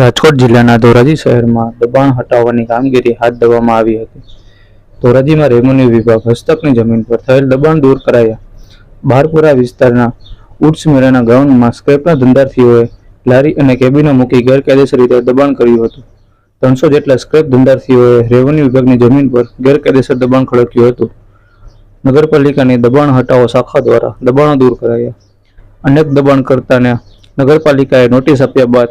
રાજકોટ જિલ્લાના ધોરાજી શહેરમાં દબાણ હટાવવાની કામગીરી હાથ ધરવામાં આવી હતી. ધોરાજીમાં રેવન્યુ વિભાગ હસ્તકની જમીન પર થયેલ દબાણ દૂર કરાયા. બારપુરા વિસ્તારના મેળાના ગ્રાઉન્ડમાં સ્ક્રેપના ધંધાર્થીઓએ લારી અને કેબિનો મૂકી ગેરકાયદેસર રીતે દબાણ કર્યું હતું. ત્રણસો જેટલા સ્ક્રેપ ધંધાર્થીઓએ રેવન્યુ વિભાગની જમીન પર ગેરકાયદેસર દબાણ ખડક્યું હતું. નગરપાલિકાની દબાણ હટાવો શાખા દ્વારા દબાણો દૂર કરાયા. અનેક દબાણકર્તાને નગરપાલિકાએ નોટિસ આપ્યા બાદ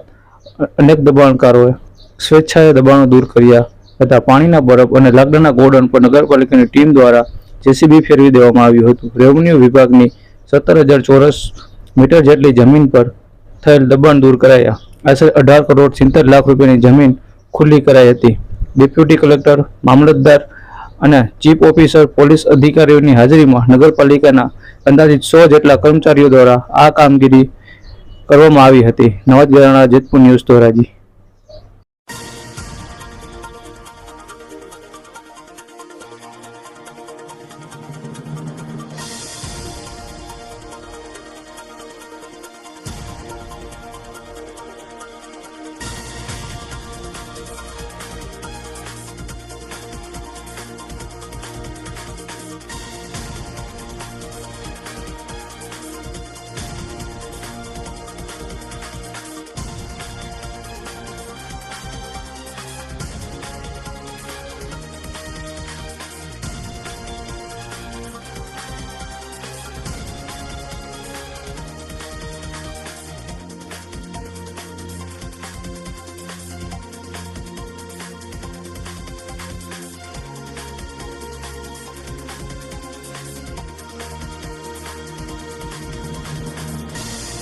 અનેક દબાણકારોએ સ્વેચ્છાએ દબાણો દૂર કર્યા તથા પાણીના બરફ અને લાકડાના ગોડાઉન પર નગરપાલિકાની ટીમ દ્વારા જેસીબી ફેરવી દેવામાં આવ્યું હતું. રેવન્યુ વિભાગની સત્તર હજાર ચોરસ મીટર જેટલી જમીન પર થયેલ દબાણ દૂર કરાયા. આશરે અઢાર કરોડ સિત્તેર લાખ રૂપિયાની જમીન ખુલ્લી કરાઈ હતી. ડેપ્યુટી કલેક્ટર, મામલતદાર અને ચીફ ઓફિસર, પોલીસ અધિકારીઓની હાજરીમાં નગરપાલિકાના અંદાજિત સો જેટલા કર્મચારીઓ દ્વારા આ કામગીરી કરવામાં આવી હતી. નવાજ ગરાણા જેતપુર ન્યૂઝ ધોરાજી.